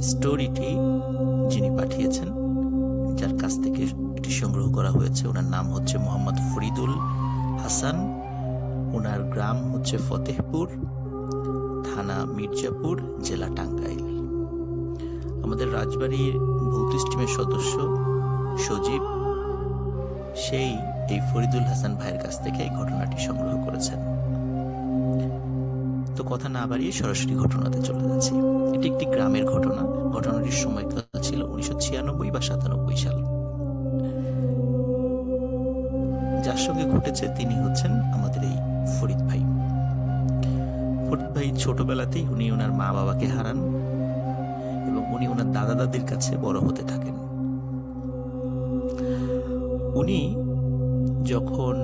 স্টোরিটি যিনি পাঠিয়েছেন, যার কাছ থেকে এটি সংগ্রহ করা হয়েছে, ওনার নাম হচ্ছে মোহাম্মদ ফরিদুল হাসান, ওনার গ্রাম হচ্ছে ফতেহপুর, থানা মির্জাপুর, জেলা টাঙ্গাইল। আমাদের রাজবাড়ির ভৌত স্টিমের সদস্য সজীব, সেই এই ফরিদুল হাসান ভাইয়ের কাছ থেকে এই ঘটনাটি সংগ্রহ করেছেন। তো কথা না বাড়িয়ে সরাসরি ঘটনাতে চলে যাচ্ছি। এটি একটি গ্রামের ঘটনা। ঘটনাটির সময়কাল ছিল উনিশশো ছিয়ানব্বই বা সাতানব্বই সাল। যার সঙ্গে ঘটেছে তিনি হচ্ছেন আমাদের এই ফরিদ ভাই। ফরিদ ভাই ছোটবেলাতেই উনি ওনার মা বাবাকে হারান এবং উনি ওনার দাদা দাদির কাছে বড় হতে থাকেন। উনি যখন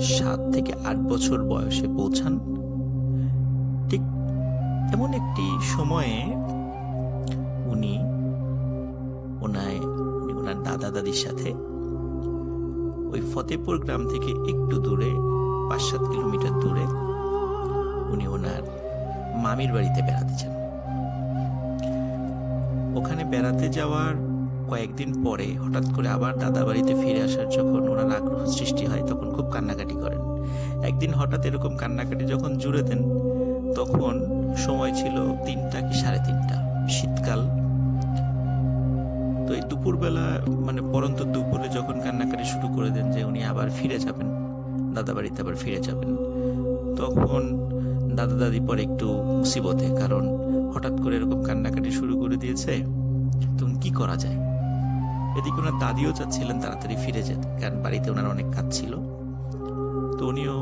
সাত থেকে আট বছর বয়সে পৌঁছান এমন একটি সময়ে উনি ওনায় ওনার দাদা দাদির সাথে ওই ফতেপুর গ্রাম থেকে একটু দূরে পাঁচ সাত কিলোমিটার দূরে উনি ওনার মামির বাড়িতে বেড়াতে যান। ওখানে বেড়াতে যাওয়ার কয়েকদিন পরে হঠাৎ করে আবার দাদা বাড়িতে ফিরে আসার যখন ওনার আগ্রহ সৃষ্টি হয়, তখন খুব কান্নাকাটি করেন। একদিন হঠাৎ এরকম কান্নাকাটি যখন জুড়ে দেন, তখন সময় ছিল তিনটা কি সাড়ে তিনটা, শীতকাল। তো এই দুপুরবেলা মানে পরন্ত দুপুরে যখন কান্নাকাটি শুরু করে দেন যে উনি আবার ফিরে যাবেন, দাদা বাড়িতে আবার ফিরে যাবেন, তখন দাদা দাদি পরে একটু মুসিবতে কারণ হঠাৎ করে এরকম কান্নাকাটি শুরু করে দিয়েছে তখন কি করা যায়? এদিকে ওনার দাদিও চাচ্ছিলেন তাড়াতাড়ি ফিরে যেতে, কারণ বাড়িতে ওনার অনেক কাজ ছিল। তো উনিও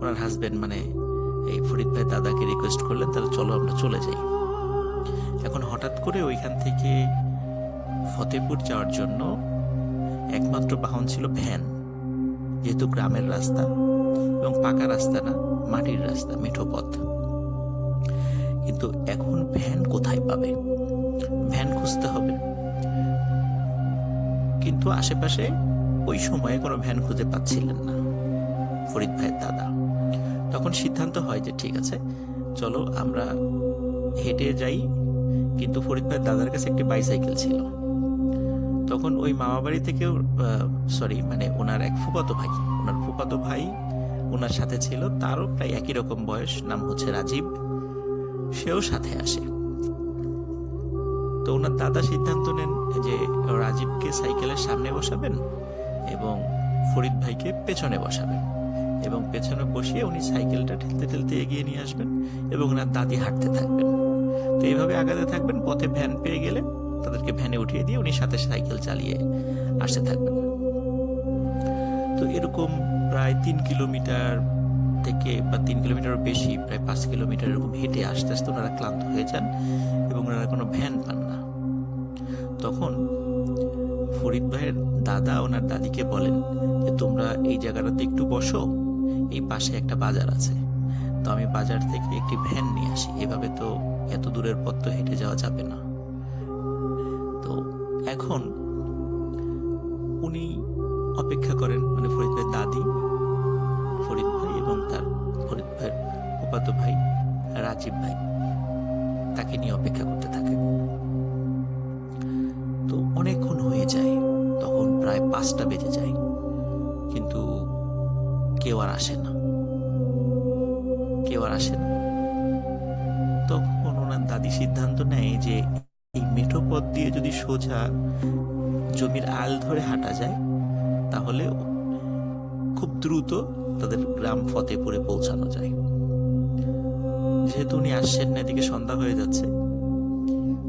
ওনার হাজবেন্ড মানে এই ফরিদ ভাই দাদাকে রিকোয়েস্ট করলেন, তাহলে চলো আমরা চলে যাই। এখন হঠাৎ করে ওইখান থেকে ফতেপুর যাওয়ার জন্য একমাত্র বাহন ছিল ভ্যান, যেহেতু গ্রামের রাস্তা এবং পাকা রাস্তা না, মাটির রাস্তা, মিঠো পথ। কিন্তু এখন ভ্যান কোথায় পাবে? ভ্যান খুঁজতে হবে। কিন্তু আশেপাশে ওই সময়ে কোনো ভ্যান খুঁজে পাচ্ছিলেন না ফরিদ ভাইয়ের দাদা। তখন সিদ্ধান্ত হয় যে ঠিক আছে, চলো আমরা হেঁটে যাই। কিন্তু ফরিদ ভাইয়ের দাদার কাছে একটি বাইসাইকেল ছিল। তখন ওই মামা বাড়ি থেকেও সরি মানে ওনার এক ফুপাতো ভাই, ওনার ফুপাতো ভাই ওনার সাথে ছিল। তারও প্রায় একই রকম বয়স, নাম হচ্ছে রাজীব। সেও সাথে আসে। তো ওনার দাদা সিদ্ধান্ত নেন যে রাজীবকে সাইকেলের সামনে বসাবেন এবং ফরিদ ভাইকে পেছনে বসাবেন। এবং পেছনে বসিয়ে উনি সাইকেলটা ঠেলতে ঠেলতে এগিয়ে নিয়ে আসবেন এবং ওনার দাদি হাঁটতে থাকবেন। তো এইভাবে আগাতে থাকবেন, পথে ভ্যান পেয়ে গেলে তাদেরকে ভ্যানে উঠিয়ে দিয়ে উনি সাথে সাইকেল চালিয়ে আসতে থাকবেন। তো এরকম প্রায় তিন কিলোমিটার থেকে বা তিন কিলোমিটার বেশি, প্রায় পাঁচ কিলোমিটার এরকম হেঁটে আস্তে আস্তে ওনারা ক্লান্ত হয়ে যান এবং ওনারা কোনো ভ্যান পান না। তখন ফরিদ ভাইয়ের দাদা ওনার দাদিকে বলেন যে, তোমরা এই জায়গাটাতে একটু বসো এই পাশে একটা বাজার আছে। তো আমি বাজার থেকে একটি ভ্যান নিয়ে আসি। এভাবে তো এত দূরের পথ তো হেঁটে যাওয়া যাবে না। তো এখন উনি অপেক্ষা করেন মানে ফরিদ ভাইয়ের দাদি, ফরিদ ভাই এবং তার ফরিদ ভাইয়ের উপাতো ভাই, রাজীব ভাই, তাকে নিয়ে অপেক্ষা করতে থাকে তো অনেকক্ষণ হয়ে যায়, তখন প্রায় পাঁচটা বেজে যায়। আর আসে না। কেউ আর আসে না। তখন ওনার দাদি সিদ্ধান্ত নেয় যে এই মেঠো পথ দিয়ে যদি সোজা জমির আল ধরে হাঁটা যায়, তাহলে খুব দ্রুত তাদের গ্রাম ফতেপুরে পৌঁছানো যায়। যেহেতু উনি আসছেন না, এদিকে সন্ধ্যা হয়ে যাচ্ছে,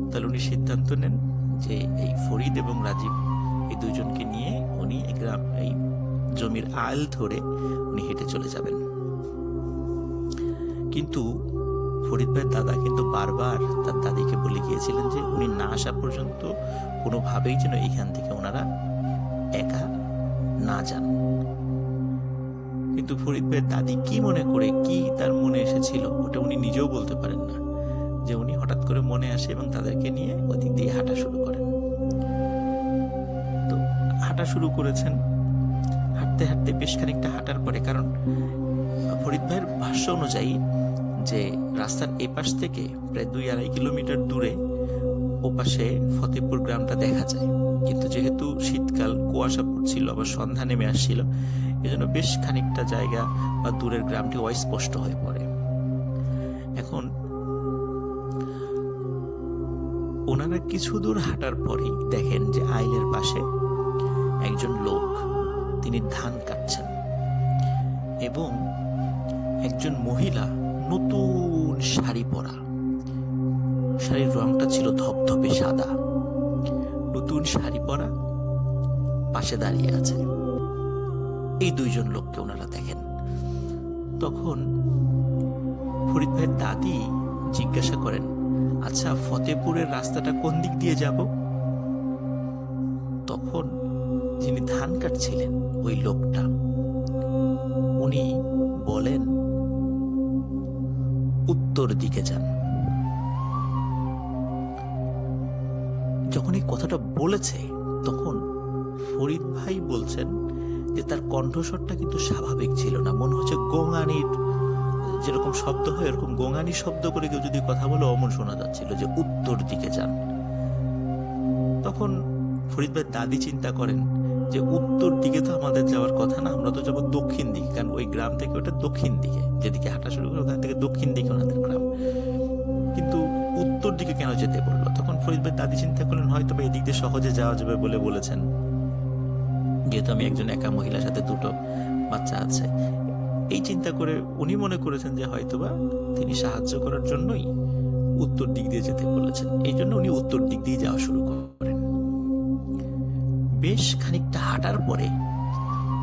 তাহলে উনি সিদ্ধান্ত নেন যে এই ফরিদ এবং রাজীব এই দুজনকে নিয়ে উনি গ্রাম, এই জমির আল ধরে উনি হেঁটে চলে যাবেন। কিন্তু ফরিদ ভাইয়ের দাদা কিন্তু বারবার তার দাদিকে বলে গিয়েছিলেন যে উনি না আসা পর্যন্ত কোনোভাবেই যেন এখান থেকে ওনারা একা না যান। কিন্তু ফরিদ ভাইয়ের দাদি কি মনে করে, কি তার মনে এসেছিল, ওটা উনি নিজেও বলতে পারেন না। যে উনি হঠাৎ করে মনে আসে এবং তাদেরকে নিয়ে ওদিক দিয়ে হাঁটা শুরু করেন। তো হাঁটা শুরু করেছেন হাঁটতে হাঁটতে বেশ খানিকটা হাঁটার পরে, কারণ, ফরিদ ভাইয়ের ভাষ্য অনুযায়ী যে রাস্তার এপাশ থেকে প্রায় দুই আড়াই কিলোমিটার দূরে ওপাশে ফতেপুর গ্রামটা দেখা যায়। কিন্তু যেহেতু শীতকাল, কুয়াশা পড়ছিল, আবার সন্ধ্যা নেমে আসছিল, এজন্য বেশ খানিকটা জায়গা বা দূরের গ্রামটি অস্পষ্ট হয়ে পড়ে। এখন, ওনারা কিছু দূর হাঁটার পরেই দেখেন যে আইলের পাশে একজন লোক তিনি ধান কাটছেন। এবং একজন মহিলা নতুন শাড়ি পরা। শাড়ির রংটা ছিল ধপধপে সাদা। নতুন শাড়ি পরা পাশে দাঁড়িয়ে আছে। এই দুইজন লোককে ওনারা দেখেন। তখন ফরিদ ভাইয়ের দাদি জিজ্ঞাসা করেন আচ্ছা ফতেপুরের রাস্তাটা কোন দিক দিয়ে যাব? তখন যিনি ধান কাটছিলেন, ওই লোকটা। উনি বলেন, উত্তর দিকে যান। যখন এই কথাটা বলেছে, তখন ফরিদ ভাই বলছেন যে, তার কণ্ঠস্বরটা কিন্তু স্বাভাবিক ছিল না। মনে হচ্ছে গোঙানির যেরকম শব্দ হয় এরকম গোঙানি শব্দ করে কেউ যদি কথা বলে, অমন শোনা যাচ্ছিল যে, উত্তর দিকে যান। তখন ফরিদ ভাই দাদি চিন্তা করেন যে উত্তর দিকে তো আমাদের যাওয়ার কথা না, আমরা তো যাব দক্ষিণ দিকে, কারণ ওই গ্রাম থেকে ওটা দক্ষিণ দিকে, যেদিকে হাঁটা শুরু করে ওখান থেকে দক্ষিণ দিকে ওনাদের গ্রাম। কিন্তু উত্তর দিকে কেন যেতে বলল? তখন ফরিদ ভাই দাদি চিন্তা করলেন, হয়তো বা এদিক দিয়ে সহজে যাওয়া যাবে বলে বলেছেন। যেহেতু আমি একজন একা মহিলার সাথে দুটো বাচ্চা আছে। এই চিন্তা করে উনি মনে করেছেন যে হয়তোবা তিনি সাহায্য করার জন্যই উত্তর দিক দিয়ে যেতে বলেছেন। এই জন্য উনি উত্তর দিক দিয়ে যাওয়া শুরু করেন। বেশ খানিকটা হাঁটার পরে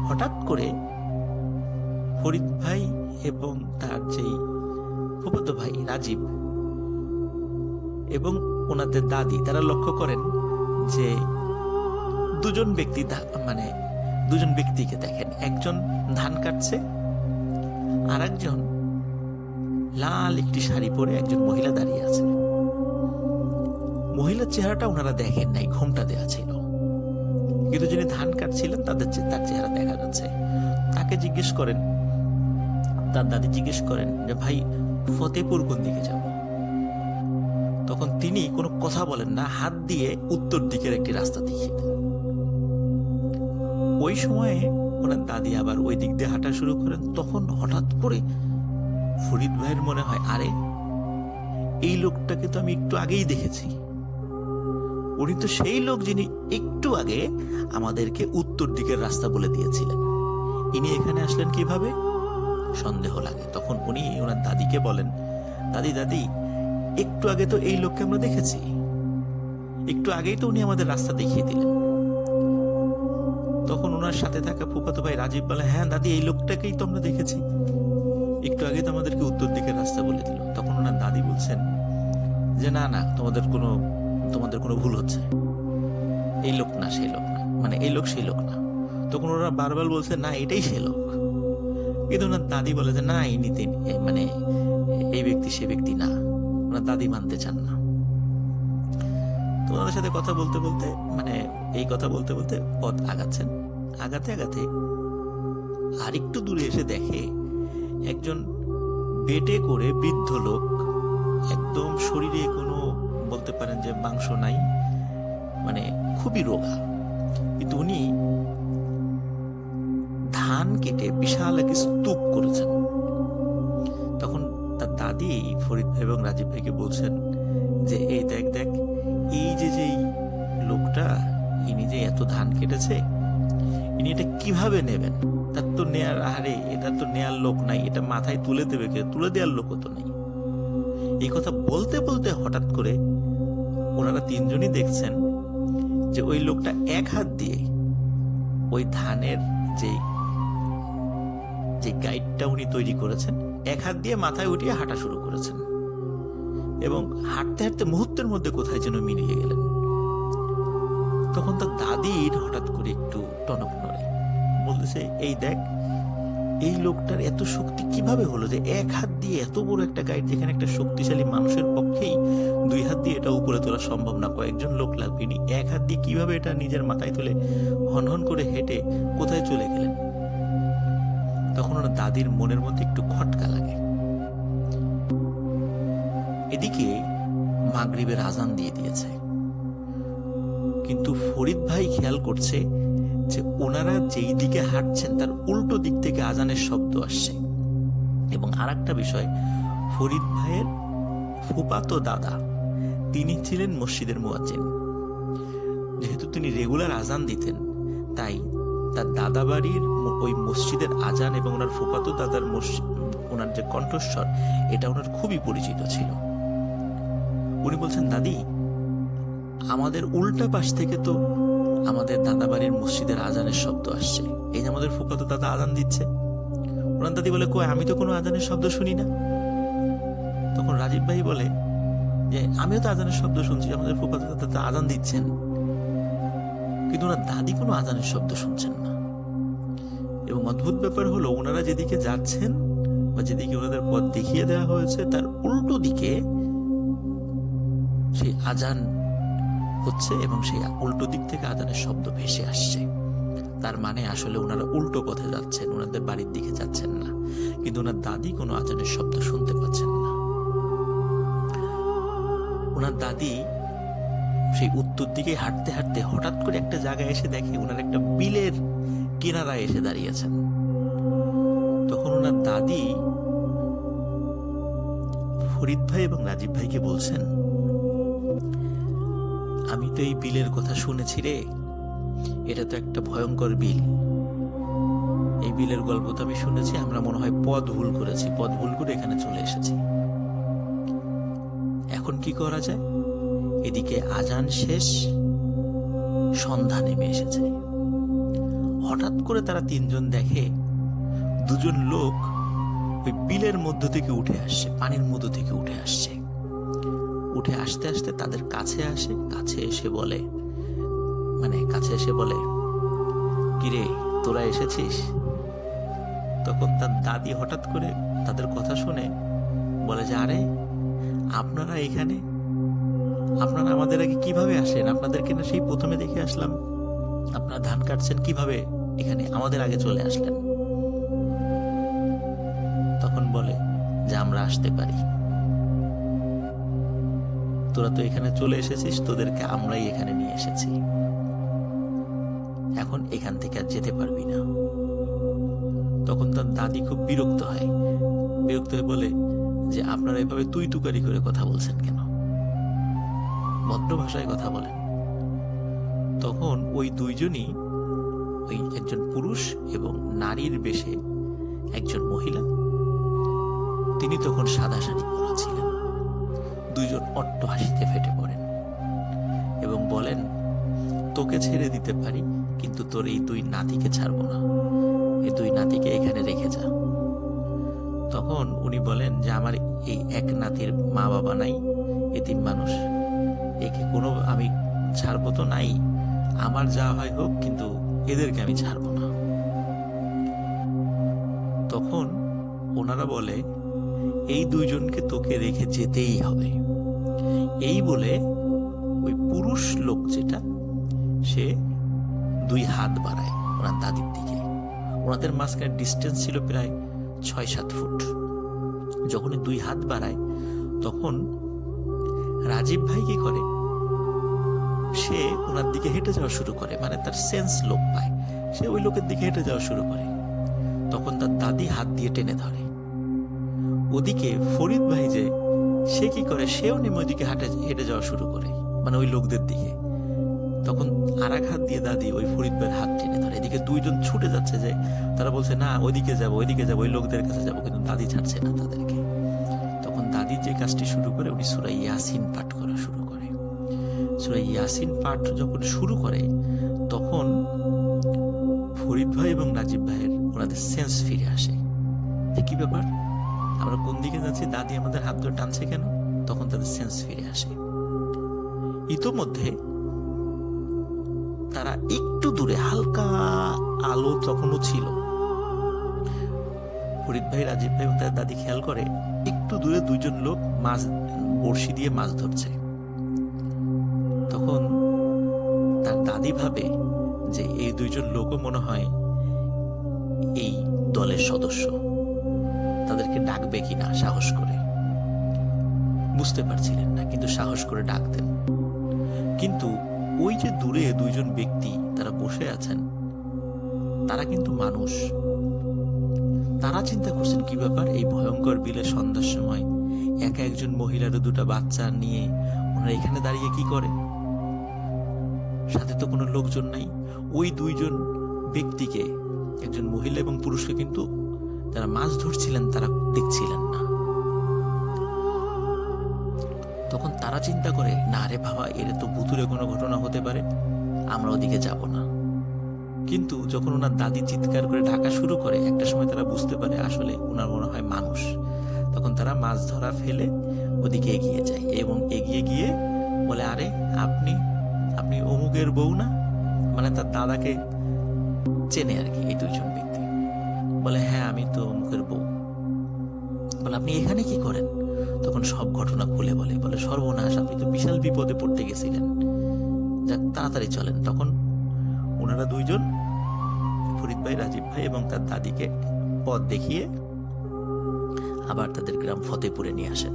হঠাৎ করে ফরিদ ভাই এবং তার যেই ফুফাতো ভাই রাজীব এবং ওনাদের দাদি, তারা লক্ষ্য করেন যে দুজন ব্যক্তি মানে দুজন ব্যক্তিকে দেখেন। একজন ধান কাটছে আর একজন লাল একটি শাড়ি পরে একজন মহিলা দাঁড়িয়ে আছে। মহিলার চেহারাটা ওনারা দেখেন নাই, ঘোমটা দেওয়া ছিল। কিন্তু যিনি ধান কাটছিলেন, তাদের তার চেহারা দেখা যাচ্ছে। তাকে জিজ্ঞেস করেন, তার দাদি জিজ্ঞেস করেন যে, ভাই, ফতেপুর কোন দিকে যাব? তখন তিনি কোনো কথা বলেন না, হাত দিয়ে উত্তর দিকের একটি রাস্তা দেখিয়ে দেন। ওই সময়ে ওনার দাদি আবার ওই দিক দিয়ে হাঁটা শুরু করেন। তখন হঠাৎ করে ফরিদ ভাইয়ের মনে হয়, আরে, এই লোকটাকে তো আমি একটু আগেই দেখেছি। উনি তো সেই লোক যিনি একটু আগে আমাদেরকে উত্তর দিকের রাস্তা বলে দিয়েছিলেন। ইনি এখানে আসলেন কীভাবে? সন্দেহ লাগে। তখন উনি ওনার দাদিকে বলেন, দাদি দাদি, একটু আগে তো এই লোককে আমরা দেখেছি। একটু আগেই তো উনি আমাদের রাস্তা দেখিয়ে দিলেন। তখন ওনার সাথে থাকা ফুফাতো ভাই রাজীব বলে হ্যাঁ দাদি, এই লোকটাকেই তো আমরা দেখেছি। একটু আগে তো আমাদেরকে উত্তর দিকের রাস্তা বলে দিল। তখন ওনার দাদি বলছেন, যে না না, তোমাদের কোনো তোমাদের কোনো ভুল হচ্ছে। এই লোক না, সেই লোক না। মানে এই লোক, সেই লোক না। তখন ওরা বারবার বলছে, না, এটাই সে লোক। কিন্তু ওনার দাদি বলে যে, না ইনি তিনি মানে এই ব্যক্তি সে ব্যক্তি না। ওনার দাদি মানতে চান না। তো ওনাদের সাথে কথা বলতে বলতে মানে এই কথা বলতে বলতে পথ আগাচ্ছেন। আগাতে আগাতে আর একটু দূরে এসে দেখে একজন বেটে করে বৃদ্ধ লোক, একদম শরীরে কোনো বলতে পারেন যে মাংস নাই মানে খুবই রোগা। কিন্তু উনি ধান কেটে বিশাল এক স্তূপ করেছেন। তখন তার দাদি ফরিদ ভাই এবং রাজীব ভাইকে বলছেন যে এই দেখ দেখ, এই যে যেই লোকটা, ইনি যে এত ধান কেটেছে, ইনি এটা কীভাবে নেবেন? তার তো নেয়ার আহারে, এটা তো নেয়ার লোক নাই, এটা মাথায় তুলে দেবে কে? তুলে দেওয়ার লোকও তো নেই। এই কথা বলতে বলতে হঠাৎ করে ওনারা তিনজনই দেখছেন যে ওই লোকটা এক হাত দিয়ে ওই ধানের যে যে গাইডটা উনি তৈরি করেছেন, এক হাত দিয়ে মাথায় উঠিয়ে হাঁটা শুরু করেছেন। এবং হাঁটতে হাঁটতে মুহূর্তের মধ্যে কোথায় যেন মিলিয়ে গেলেন। তখন তার দাদির হঠাৎ করে একটু টনক নড়ে। বলতেছে, এই দেখ এই লোকটার এত শক্তি কীভাবে হলো যে এক হাত দিয়ে এত বড় একটা গাইড যেখানে একটা শক্তিশালী মানুষের পক্ষেই দুই হাত দিয়ে এটা উপরে তোলা সম্ভব না, কয়েকজন লোক লাগবে। ইনি এক হাত দিয়ে কীভাবে এটা নিজের মাথায় তুলে হনহন করে হেঁটে কোথায় চলে গেলেন? তখন ওনার দাদির মনের মধ্যে একটু খটকা লাগে। এদিকে মাগরিবের আজান দিয়ে দিয়েছে। কিন্তু ফরিদ ভাই খেয়াল করছে যে ওনারা যেই দিকে হাঁটছেন, তার উল্টো দিক থেকে আজানের শব্দ আসছে। এবং আর একটা বিষয়, ফরিদ ভাইয়ের ফুপাতো দাদা, তিনি ছিলেন মসজিদের মুয়াজ্জিন। যেহেতু তিনি রেগুলার আজান দিতেন, তাই তার দাদা বাড়ির ওই মসজিদের আজান এবং ওনার ফুপাতো দাদার ওনার যে কণ্ঠস্বর, এটা ওনার খুবই পরিচিত ছিল। উনি বলছেন, দাদি, আমাদের উল্টা পাশ থেকে তো আমাদের দাদা বাড়ির মসজিদের আজানের শব্দ আসছে। এই যে আমাদের ফুপাতো দাদা আজান দিচ্ছে। ওনার দাদি বলে, কই, আমি তো কোনো আজানের শব্দ শুনি না। তখন রাজীব ভাই বলে যে, আমিও তো আজানের শব্দ শুনছি, আমাদের ফুপাতো দাদা আজান দিচ্ছেন। কিন্তু ওনার দাদি কোনো আজানের শব্দ শুনছেন না। এবং অদ্ভুত ব্যাপার হলো, ওনারা যেদিকে যাচ্ছেন বা যেদিকে ওনাদের পথ দেখিয়ে দেওয়া হয়েছে, তার উল্টো দিকে সেই আজান হচ্ছে এবং সেই উল্টো দিক থেকে আজানের শব্দ ভেসে আসছে। তার মানে আসলে ওনারা উল্টো পথে যাচ্ছেন ওনাদের বাড়ির দিকে যাচ্ছেন না। কিন্তু ওনার দাদি কোনো আজানের শব্দ শুনতে পাচ্ছেন না। ওনার দাদি সেই উত্তর দিকে হাঁটতে হাঁটতে হঠাৎ করে একটা জায়গায় এসে দেখে ওনার একটা বিলের কিনারায় এসে দাঁড়িয়েছেন তখন ওনার দাদি ফরিদ ভাই এবং রাজীব ভাইকে বলছেন আমি তো এই বিলের কথা শুনেছি রে। এটা তো একটা ভয়ঙ্কর বিল। এই বিলের গল্প তো আমি শুনেছি, আমরা মনে হয় পদ ভুল করেছি পদ ভুল করে এখানে চলে এসেছি। এখন কি করা যায়? এদিকে আজান শেষ, সন্ধ্যা নেমে এসেছে। হঠাৎ করে তারা তিনজন দেখে দুজন লোক ওই বিলের মধ্য থেকে উঠে আসছে, পানির মধ্য থেকে উঠে আসছে। উঠে আসতে আসতে তাদের কাছে আসে, কাছে এসে বলে মানে কাছে এসে বলে, কিরে, তোরা এসেছিস? তখন তার দাদি হঠাৎ করে তাদের কথা শুনে বলে যে, আরে, আপনারা এখানে? আপনারা আমাদের আগে কীভাবে আসেন? আপনাদেরকে না সেই প্রথমে দেখে আসলাম। আপনারা ধান কাটছেন, কীভাবে এখানে আমাদের আগে চলে আসলেন? তখন বলে যে, আমরা আসতে পারি। তোরা তো এখানে চলে এসেছিস, তোদেরকে আমরাই এখানে নিয়ে এসেছি। এখন এখান থেকে আর যেতে পারবি না। তখন তার দাদি খুব বিরক্ত হয়। বিরক্ত হয়ে বলে যে, আপনারা এভাবে তুই তুকারি করে কথা বলছেন কেন? ভদ্র ভাষায় কথা বলেন। তখন ওই দুইজনই, ওই একজন পুরুষ এবং নারীর বেশে একজন মহিলা, তিনি তখন সাদা শাড়ি পরা ছিলেন। দুইজন অট্ট হাসিতে ফেটে পড়েন এবং বলেন, তোকে ছেড়ে দিতে পারি, কিন্তু তোর এই দুই নাতিকে ছাড়বো না। এই দুই নাতিকে এখানে রেখে যা। তখন উনি বলেন যে, আমার এই এক নাতির মা বাবা নাই এতিম মানুষ। একে কোনো আমি ছাড়বো তো নাই। আমার যা হয় হোক, কিন্তু এদেরকে আমি ছাড়বো না। তখন ওনারা বলে, এই দুইজনকে তোকে রেখে যেতেই হবে। এই বলে ওই পুরুষ লোক যেটা, সে দুই হাত বাড়ায় ওনার দাদির দিকে। ওনাদের মাঝখানে ডিস্টেন্স ছিল প্রায় ছয় সাত ফুট যখনই দুই হাত বাড়ায়, তখন রাজীব ভাই কি করে? সে ওনার দিকে হেঁটে যাওয়া শুরু করে মানে তার সেন্স লোক পায়। সে ওই লোকের দিকে হেঁটে যাওয়া শুরু করে। তখন তার দাদি হাত দিয়ে টেনে ধরে। ওদিকে ফরিদ ভাই যে সে কি করে? সেও নেমে ওইদিকে হাঁটে, হেঁটে যাওয়া শুরু করে মানে ওই লোকদের দিকে। তখন আর এক হাত দিয়ে দাদি ওই ফরিদ ভাইয়ের হাত টেনে ধরে। এদিকে দুইজন ছুটে যাচ্ছে যে, তারা বলছে, না, ওইদিকে যাব ওইদিকে যাব। ওই লোকদের কাছে যাব, কিন্তু দাদি ছাড়ছে না তাদেরকে। তখন দাদি যে কাজটি শুরু করে, উনি সুরাই ইয়াসিন পাঠ করা শুরু করে। সুরাই ইয়াসিন পাঠ যখন শুরু করে, তখন ফরিদ ভাই এবং নাজিব ভাইয়ের ওনাদের সেন্স ফিরে আসে। কি ব্যাপার? আমরা কোন দিকে যাচ্ছি দাদি আমাদের হাত ধরে টানছে কেন? তখন তাদের সেন্স ফিরে আসে। ইতোমধ্যে তারা একটু দূরে, হালকা আলো তখনও ছিল। ফরিদ ভাই, রাজীব ভাই এবং তার দাদি খেয়াল করে, একটু দূরে দুইজন লোক মাছ, বড়শি দিয়ে মাছ ধরছে। তখন তার দাদি ভাবে যে এই দুইজন লোকও মনে হয় এই দলের সদস্য। তাদেরকে ডাকবে কিনা, সাহস করে। বুঝতে পারছিলেন না, কিন্তু সাহস করে ডাকতেন। কিন্তু ওই যে দূরে দুইজন ব্যক্তি তারা বসে আছেন, তারা কিন্তু মানুষ। তারা চিন্তা করছেন কি ব্যাপার, এই ভয়ঙ্কর বিলে সন্ধ্যার সময় একা একজন মহিলার দুটা বাচ্চা নিয়ে ওনারা এখানে দাঁড়িয়ে কি করে? সাথে তো কোনো লোকজন নাই। ওই দুইজন ব্যক্তিকে, একজন মহিলা এবং পুরুষকে কিন্তু যারা মাছ ধরছিলেন, তারা দেখছিলেন না। তখন তারা চিন্তা করে, না রে বাবা, এর তো ভুতুরে কোনো ঘটনা হতে পারে, আমরা ওদিকে যাব না। কিন্তু যখন ওনার দাদি চিৎকার করে ঢাকা শুরু করে, একটা সময় তারা বুঝতে পারে আসলে ওনার মনে হয় মানুষ। তখন তারা মাছ ধরা ফেলে ওদিকে এগিয়ে যায় এবং এগিয়ে গিয়ে বলে, আরে, আপনি আপনি অমুকের বউ না? মানে তার দাদাকে চেনে আর কি, এই দুইজন ব্যক্তি। বলে হ্যাঁ আমি তো অমুকের বউ। বলে, আপনি এখানে কি করেন? তখন সব ঘটনা খুলে বলে বলে, সর্বনাশ, আপনি তো বিশাল বিপদে পড়তে গেছিলেন। যাক, তাড়াতাড়ি চলেন। তখন ওনারা দুইজন, ফরিদ ভাই, রাজীব ভাই এবং তার দাদিকে পথ দেখিয়ে আবার তাদের গ্রাম ফতেপুরে নিয়ে আসেন।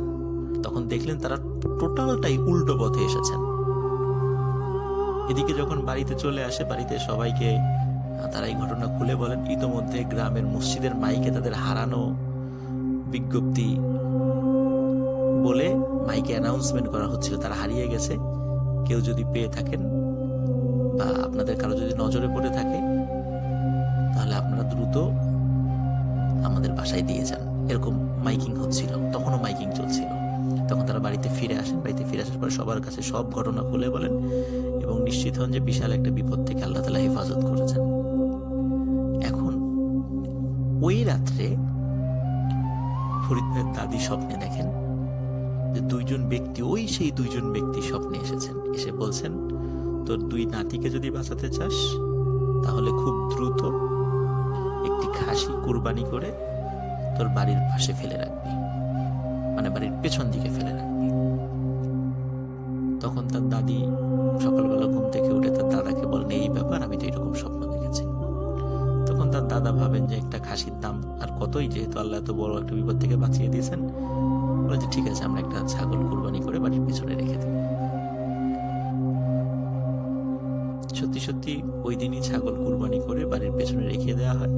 তখন দেখলেন তারা টোটালটাই উল্টো পথে এসেছেন। এদিকে যখন বাড়িতে চলে আসে, বাড়িতে সবাইকে তারা এই ঘটনা খুলে বলেন, ইতোমধ্যে গ্রামের মসজিদের মাইকে তাদের হারানো বিজ্ঞপ্তি বলে মাইকে অ্যানাউন্সমেন্ট করা হচ্ছিল। তারা হারিয়ে গেছে। কেউ যদি পেয়ে থাকেন বা আপনাদের কারও যদি নজরে পড়ে থাকে, তাহলে আপনারা দ্রুত আমাদের বাসায় দিয়ে যান। এরকম মাইকিং হচ্ছিল। তখনও মাইকিং চলছিল। তখন তারা বাড়িতে ফিরে আসেন। বাড়িতে ফিরে আসার পর সবার কাছে সব ঘটনা খুলে বলেন এবং নিশ্চিত হন যে বিশাল একটা বিপদ থেকে আল্লাহ তালা হেফাজত করেছেন। ওই রাত্রে ফরিদ ভাইয়ের দাদি স্বপ্নে দেখেন যে দুইজন ব্যক্তি, ওই সেই দুইজন ব্যক্তি স্বপ্নে এসেছেন। এসে বলছেন, তোর দুই নাতিকে যদি বাঁচাতে চাস, তাহলে খুব দ্রুত একটি খাসি কুরবানি করে তোর বাড়ির পাশে ফেলে রাখবি। মানে বাড়ির পেছন দিকে ফেলে রাখবি। তখন তার দাদি সকালবেলা ঘুম খাসির দাম। আর কতই যেহেতু আল্লাহ এত বড় একটা বিপদ থেকে বাঁচিয়ে দিয়েছেন, বলে যে ঠিক আছে, আমরা একটা ছাগল কুরবানি করে বাড়ির পিছনে রেখে দেব। সত্যি সত্যি ওই দিনই ছাগল কুরবানি করে বাড়ির পেছনে রেখে দেওয়া হয়।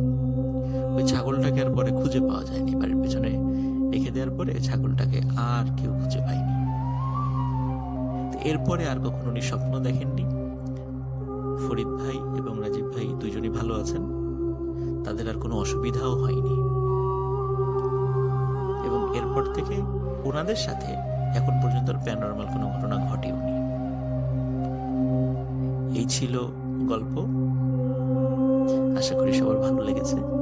ওই ছাগলটাকে আর পরে খুঁজে পাওয়া যায়নি। বাড়ির পেছনে রেখে দেওয়ার পরে ছাগলটাকে আর কেউ খুঁজে পায়নি। এরপরে আর কখনো উনি স্বপ্ন দেখেননি? ফরিদ ভাই এবং রাজীব ভাই দুজনই ভালো আছেন। তাদের আর কোনো অসুবিধাও হয়নি। এবং এরপর থেকে ওনাদের সাথে এখন পর্যন্ত প্যানরমাল কোনো ঘটনা ঘটেওনি এই ছিল গল্প। আশা করি সবার ভালো লেগেছে।